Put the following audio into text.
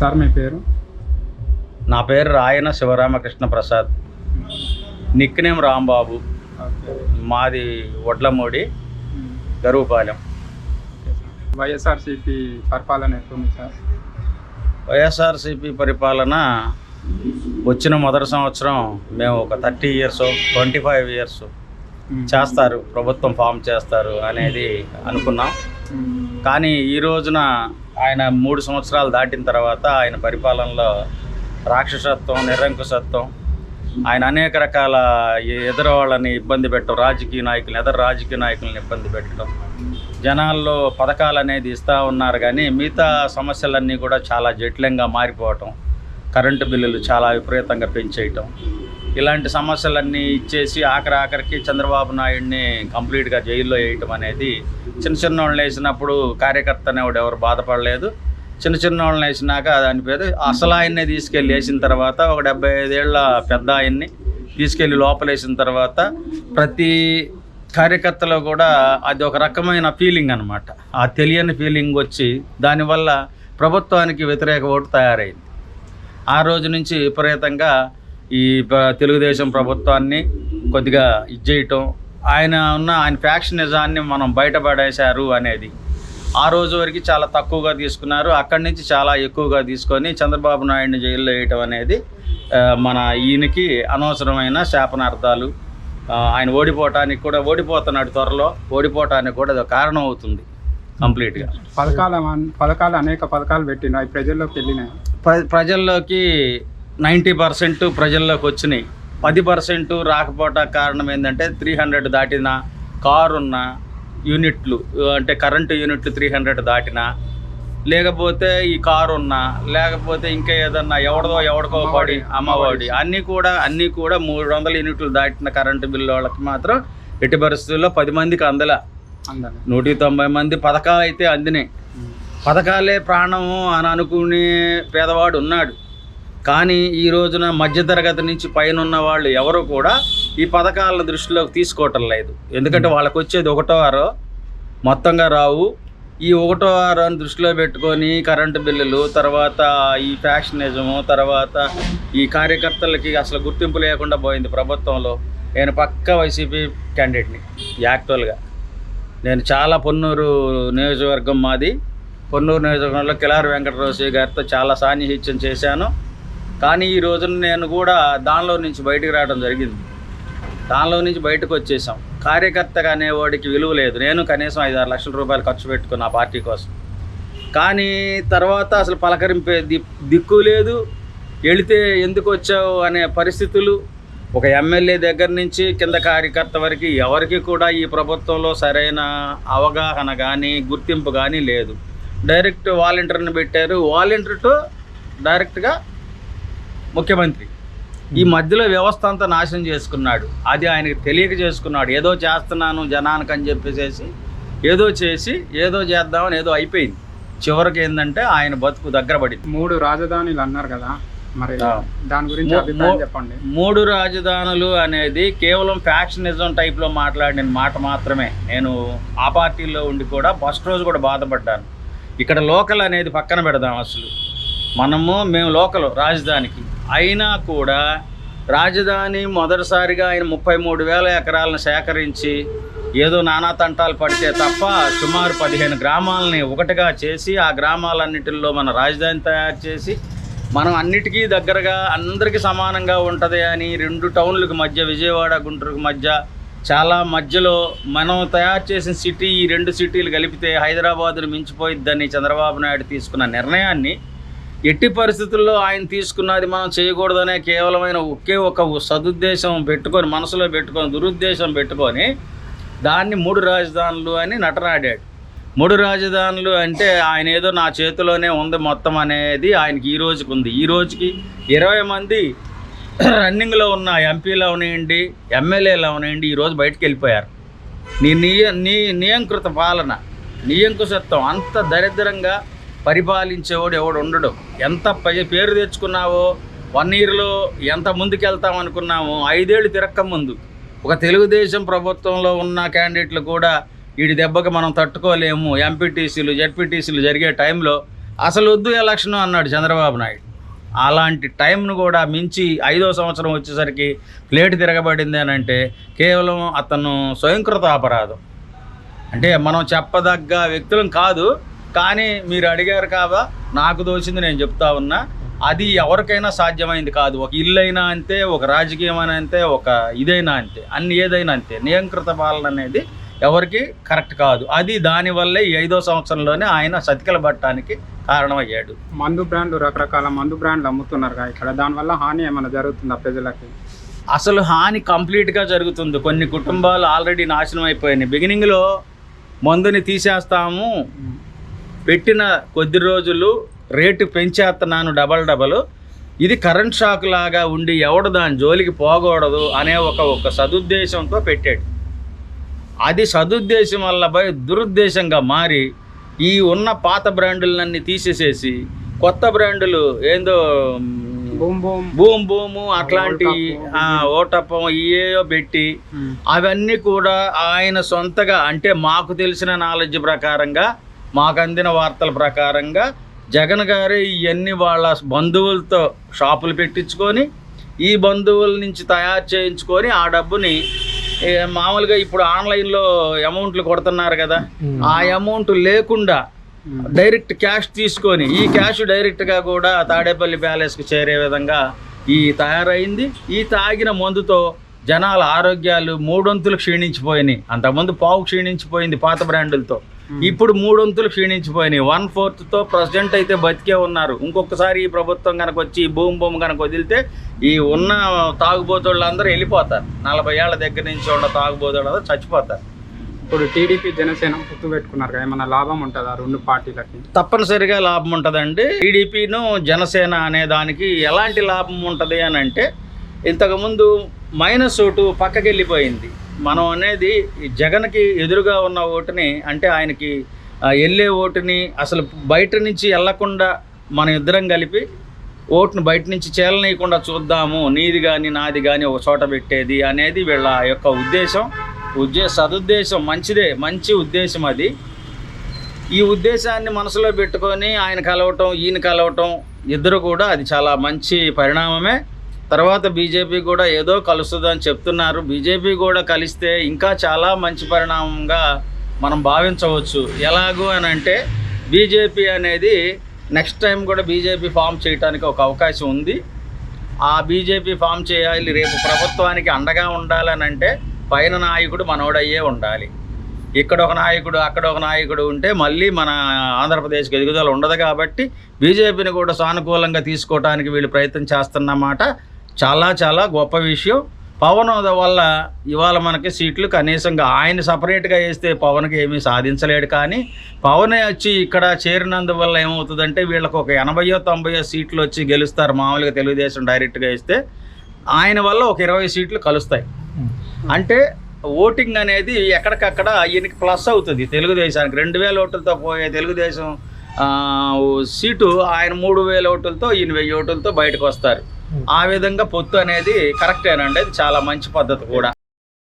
Sir మీ పేరు? నా పేరు రాయన శివరామకృష్ణ ప్రసాద్. నిక్ నేమ్ రాంబాబు మాది వడ్లమూడి గరువుపాలెం. వైఎస్ఆర్సీపీ పరిపాలన సార్? వైఎస్ఆర్సీపీ పరిపాలన వచ్చిన మొదటి సంవత్సరం మేము ఒక thirty years twenty five years చేస్తారు ప్రభుత్వం ఫామ్ చేస్తారు అనేది అనుకున్నాం. కానీ ఈ రోజున ఆయన మూడు సంవత్సరాలు దాటిన తర్వాత ఆయన పరిపాలనలో రాక్షసత్వం నిరంకుశత్వం ఆయన అనేక రకాల ఎదురు వాళ్ళని ఇబ్బంది పెట్టడం రాజకీయ నాయకులు ఎదరు రాజకీయ నాయకులను ఇబ్బంది పెట్టడం. జనాల్లో పథకాలు అనేది ఇస్తూ ఉన్నారు కానీ మిగతా సమస్యలన్నీ కూడా చాలా జటిలంగా మారిపోవటం కరెంటు బిల్లులు చాలా విపరీతంగా పెంచేయటం. ఇలాంటి సమస్యలన్నీ ఇచ్చేసి ఆఖరి ఆఖరికి చంద్రబాబు నాయుడిని కంప్లీట్గా జైల్లో వేయటం అనేది చిన్న చిన్న వాళ్ళని వేసినప్పుడు కార్యకర్త అనేవాడు ఎవరు బాధపడలేదు. చిన్న చిన్న వాళ్ళని వేసినాక దాని పేరు. అసలు ఆయన్నే తీసుకెళ్ళి వేసిన తర్వాత ఒక డెబ్బై ఐదేళ్ళ పెద్ద ఆయన్ని తీసుకెళ్ళి లోపలేసిన తర్వాత ప్రతి కార్యకర్తలో కూడా అది ఒక రకమైన ఫీలింగ్ అనమాట ఆ తెలియని ఫీలింగ్ వచ్చి దానివల్ల ప్రభుత్వానికి వ్యతిరేక ఓటు తయారైంది. ఆ రోజు నుంచి విపరీతంగా ఈ ప- తెలుగుదేశం ప్రభుత్వాన్ని కొద్దిగా ఇచ్చేయటం ఆయన ఉన్న ఆయన ఫ్యాక్షనిజాన్ని మనం బయటపడేశారు అనేది. ఆ రోజు వరకు చాలా తక్కువగా తీసుకున్నారు. అక్కడి నుంచి చాలా ఎక్కువగా తీసుకొని చంద్రబాబు నాయుడిని జైల్లో వేయటం అనేది మన ఈయనకి అనవసరమైన శాపనార్థాలు. ఆయన ఓడిపోవటానికి కూడా ఓడిపోతున్నాడు త్వరలో ఓడిపోవటానికి కూడా అది కారణం అవుతుంది కంప్లీట్గా. పథకాల పథకాలు అనేక పథకాలు పెట్టిన అవి ప్రజల్లోకి వెళ్ళినాయి. ప్ర ప్రజల్లోకి నైంటీ పర్సెంట్ ప్రజల్లోకి వచ్చినాయి. పది పర్సెంట్ రాకపోవటం కారణం ఏంటంటే త్రీ హండ్రెడ్ దాటిన కారు ఉన్న యూనిట్లు అంటే కరెంటు యూనిట్లు త్రీ హండ్రెడ్ దాటిన లేకపోతే ఈ కారు ఉన్నా లేకపోతే ఇంకా ఏదన్నా ఎవడదో ఎవడికో పడి అమ్మఒడి అన్నీ కూడా అన్నీ కూడా మూడు వందల యూనిట్లు దాటిన కరెంటు బిల్లు వాళ్ళకి మాత్రం ఎట్టి పరిస్థితుల్లో పది మందికి అందల. నూట తొంభై మంది పథకాలు అయితే అందినాయి పథకాలే ప్రాణము అని అనుకునే పేదవాడు ఉన్నాడు. కానీ ఈ రోజున మధ్యతరగతి నుంచి పైన ఉన్న వాళ్ళు ఎవరు కూడా ఈ పథకాలను దృష్టిలోకి తీసుకోవటం లేదు. ఎందుకంటే వాళ్ళకి వచ్చేది ఒకటో ఆరో మొత్తంగా రావు. ఈ ఒకటో ఆరోని దృష్టిలో పెట్టుకొని కరెంటు బిల్లులు తర్వాత ఈ ఫ్యాక్షనిజము తర్వాత ఈ కార్యకర్తలకి అసలు గుర్తింపు లేకుండా పోయింది ప్రభుత్వంలో. నేను పక్క వైసీపీ క్యాండిడేట్ని యాక్చువల్గా. నేను చాలా పొన్నూరు నియోజకవర్గం మాది. పొన్నూరు నియోజకవర్గంలో కిలారి వెంకటరావు గారితో చాలా సాన్నిహిత్యం చేశాను. కానీ ఈ రోజున నేను కూడా దానిలో నుంచి బయటకు రావడం జరిగింది. దానిలో నుంచి బయటకు వచ్చేసాం. కార్యకర్తగా అనేవాడికి విలువ లేదు. నేను కనీసం ఐదు ఆరు లక్షల రూపాయలు ఖర్చు పెట్టుకున్నా ఆ పార్టీ కోసం. కానీ తర్వాత అసలు పలకరింపే ది- దిక్కు లేదు. వెళితే ఎందుకు వచ్చావు అనే పరిస్థితులు. ఒక ఎమ్మెల్యే దగ్గర నుంచి కింద కార్యకర్త వరకు ఎవరికి కూడా ఈ ప్రభుత్వంలో సరైన అవగాహన కానీ గుర్తింపు కానీ లేదు. డైరెక్ట్ వాలంటీర్ని పెట్టారు. వాలంటీర్తో టు డైరెక్ట్గా ముఖ్యమంత్రి. ఈ మధ్యలో వ్యవస్థ అంతా నాశనం చేసుకున్నాడు. అది ఆయనకి తెలియక చేసుకున్నాడు. ఏదో చేస్తున్నాను జనానికి అని చెప్పేసి ఏదో చేసి ఏదో చేద్దామని ఏదో అయిపోయింది. చివరికి ఏంటంటే ఆయన బతుకు దగ్గర పడింది. మూడు రాజధానులు అన్నారు కదా మరి. దాని గురించి చెప్పండి. మూడు రాజధానులు అనేది కేవలం ఫ్యాక్షనిజం టైప్లో మాట్లాడిన మాట మాత్రమే. నేను ఆ పార్టీలో ఉండి కూడా ఫస్ట్ రోజు కూడా బాధపడ్డాను. ఇక్కడ లోకల్ అనేది పక్కన పెడదాం అసలు. మనము మేము లోకల్ రాజధానికి. అయినా కూడా రాజధాని మొదటిసారిగా ఆయన ముప్పై మూడు వేల ఎకరాలను సేకరించి ఏదో నానా తంటాలు పడితే తప్ప సుమారు పదిహేను గ్రామాలని ఒకటిగా చేసి ఆ గ్రామాలన్నిటిల్లో మన రాజధాని తయారు చేసి మనం అన్నిటికీ దగ్గరగా అందరికీ సమానంగా ఉంటుంది అని రెండు టౌన్లకు మధ్య విజయవాడ గుంటూరుకు మధ్య చాలా మధ్యలో మనం తయారు చేసిన సిటీ ఈ రెండు సిటీలు కలిపితే హైదరాబాదును మించిపోయిద్దని చంద్రబాబు నాయుడు తీసుకున్న నిర్ణయాన్ని ఎట్టి పరిస్థితుల్లో ఆయన తీసుకున్నది మనం చేయకూడదనే కేవలమైన ఒకే ఒక సదుద్దేశం పెట్టుకొని మనసులో పెట్టుకొని దురుద్దేశం పెట్టుకొని దాన్ని మూడు రాజధానులు అని నటనాడాడు. మూడు రాజధానులు అంటే ఆయన ఏదో నా చేతిలోనే ఉంది మొత్తం అనేది ఆయనకి ఈ రోజుకి ఉంది. ఈ రోజుకి ఇరవై మంది రన్నింగ్లో ఉన్న ఎంపీలు అవనివ్వండి ఎమ్మెల్యేలు అవనివ్వండి ఈరోజు బయటికి వెళ్ళిపోయారు. నీ నియ నీ నియంకృత పాలన నియంకుశత్వం అంత దరిద్రంగా పరిపాలించేవాడు ఎవడు ఉండడు. ఎంత పై- పేరు తెచ్చుకున్నావో వన్ ఇయర్లో ఎంత ముందుకెళ్తాం అనుకున్నామో ఐదేళ్ళు తిరక్క ముందు. ఒక తెలుగుదేశం ప్రభుత్వంలో ఉన్న క్యాండిడేట్లు కూడా వీడి దెబ్బకి మనం తట్టుకోలేము. ఎంపీటీసీలు జెడ్పీటీసీలు జరిగే టైంలో అసలు వద్దు ఎలక్షన్ అన్నాడు చంద్రబాబు నాయుడు. అలాంటి టైంను కూడా మించి ఐదో సంవత్సరం వచ్చేసరికి ప్లేట్ తిరగబడింది అని అంటే కేవలం అతను స్వయంకృత అపరాధం. అంటే మనం చెప్పదగ్గ వ్యక్తులం కాదు కానీ మీరు అడిగారు కాదా నాకు దోచింది నేను చెప్తా ఉన్నా. అది ఎవరికైనా సాధ్యమైంది కాదు. ఒక ఇల్లు అయినా అంతే ఒక రాజకీయం అయినా అంతే ఒక ఇదైనా అంతే. అన్ని ఏదైనా అంతే. నియంకృత పాలన అనేది ఎవరికి కరెక్ట్ కాదు. అది దానివల్లే ఈ ఐదో సంవత్సరంలోనే ఆయన సతికిల పట్టడానికి కారణమయ్యాడు. మందు బ్రాండ్లు రకరకాల మందు బ్రాండ్లు అమ్ముతున్నారు ఇక్కడ. దానివల్ల హాని ఏమైనా జరుగుతుందా ప్రజలకి? అసలు హాని కంప్లీట్గా జరుగుతుంది. కొన్ని కుటుంబాలు ఆల్రెడీ నాశనం అయిపోయినాయి. బిగినింగ్లో మందుని తీసేస్తాము. పెట్టిన కొద్ది రోజులు రేటు పెంచేస్తున్నాను డబల్ డబల్. ఇది కరెంట్ షాక్ లాగా ఉండి ఎవడు దాని జోలికి పోకూడదు అనే ఒక ఒక సదుద్దేశంతో పెట్టాడు. అది సదుద్దేశం వల్ల దురుద్దేశంగా మారి ఈ ఉన్న పాత బ్రాండులన్నీ తీసేసేసి కొత్త బ్రాండులు ఏందో భూమ్ భూము అట్లాంటి ఓటప్పం ఇయేయో పెట్టి అవన్నీ కూడా ఆయన సొంతగా అంటే మాకు తెలిసిన నాలెడ్జ్ ప్రకారంగా మాకు అందిన వార్తల ప్రకారంగా జగన్ గారు ఇవన్నీ వాళ్ళ బంధువులతో షాపులు పెట్టించుకొని ఈ బంధువుల నుంచి తయారు చేయించుకొని ఆ డబ్బుని మామూలుగా ఇప్పుడు ఆన్లైన్లో అమౌంట్లు కొడుతున్నారు కదా ఆ అమౌంట్ లేకుండా డైరెక్ట్ క్యాష్ తీసుకొని ఈ క్యాష్ డైరెక్ట్గా కూడా తాడేపల్లి ప్యాలెస్కి చేరే విధంగా ఈ తయారైంది. ఈ తాగిన మందుతో జనాల ఆరోగ్యాలు మూడొంతులు క్షీణించిపోయినాయి. అంతకుముందు పావు క్షీణించిపోయింది పాత బ్రాండులతో. ఇప్పుడు మూడొంతులు క్షీణించిపోయినాయి. వన్ ఫోర్త్తో ప్రజెంట్ అయితే బతికే ఉన్నారు. ఇంకొకసారి ఈ ప్రభుత్వం కనుక వచ్చి ఈ భూమి భూమి కనుక వదిలితే ఈ ఉన్న తాగుబోతుళ్ళు అందరూ వెళ్ళిపోతారు. నలభై ఏళ్ళ దగ్గర నుంచి ఉన్న తాగుబోతుళ్ళు అందరూ చచ్చిపోతారు. ఇప్పుడు టీడీపీ జనసేన పొత్తు పెట్టుకున్నారు కదా ఏమైనా లాభం ఉంటుందా రెండు పార్టీలకి? తప్పనిసరిగా లాభం ఉంటుందండి. టీడీపీను జనసేన అనే దానికి ఎలాంటి లాభం ఉంటుంది అని అంటే ఇంతకుముందు మైనస్ ఓటు పక్కకి వెళ్ళిపోయింది. మనం అనేది ఈ జగన్కి ఎదురుగా ఉన్న ఓటుని అంటే ఆయనకి వెళ్ళే ఓటుని అసలు బయట నుంచి వెళ్ళకుండా మన ఇద్దరం కలిపి ఓటును బయట నుంచి చేలనీయకుండా చూద్దాము నీది కానీ నాది కానీ ఒక చోట పెట్టేది అనేది వీళ్ళ యొక్క ఉద్దేశం. ఉద్దే సదుద్దేశం మంచిదే మంచి ఉద్దేశం అది. ఈ ఉద్దేశాన్ని మనసులో పెట్టుకొని ఆయన కలవటం ఈయన కలవటం ఇద్దరు కూడా అది చాలా మంచి పరిణామమే. తర్వాత బీజేపీ కూడా ఏదో కలుస్తుందని చెప్తున్నారు. బీజేపీ కూడా కలిస్తే ఇంకా చాలా మంచి పరిణామంగా మనం భావించవచ్చు. ఎలాగూ అని అంటే బీజేపీ అనేది నెక్స్ట్ టైం కూడా బీజేపీ ఫామ్ చేయడానికి ఒక అవకాశం ఉంది. ఆ బీజేపీ ఫామ్ చేయాలి రేపు ప్రభుత్వానికి అండగా ఉండాలని అంటే పైన నాయకుడు మనోడయ్యే ఉండాలి. ఇక్కడ ఒక నాయకుడు అక్కడ ఒక నాయకుడు ఉంటే మళ్ళీ మన ఆంధ్రప్రదేశ్కి ఎదుగుదల ఉండదు కాబట్టి బీజేపీని కూడా సానుకూలంగా తీసుకోవడానికి వీళ్ళు ప్రయత్నం చేస్తున్నమాట చాలా చాలా గొప్ప విషయం. పవన్ వల్ల ఇవాళ మనకి సీట్లు కనీసంగా ఆయన సపరేట్గా వేస్తే పవన్కి ఏమీ సాధించలేడు కానీ పవన్ వచ్చి ఇక్కడ చేరినందువల్ల ఏమవుతుందంటే వీళ్ళకి ఒక ఎనభయో తొంభయో సీట్లు వచ్చి గెలుస్తారు మామూలుగా తెలుగుదేశం డైరెక్ట్గా వేస్తే ఆయన వల్ల ఒక ఇరవై సీట్లు కలుస్తాయి. అంటే ఓటింగ్ అనేది ఎక్కడికక్కడ ఈయనకి ప్లస్ అవుతుంది తెలుగుదేశానికి. రెండు వేల ఓట్లతో పోయే తెలుగుదేశం సీటు ఆయన మూడు వేల ఓట్లతో ఈయన వెయ్యి ఓట్లతో బయటకు వస్తారు. ఆ విధంగా పొత్తు అనేది కరెక్టేనండి. అది చాలా మంచి పద్ధతి కూడా.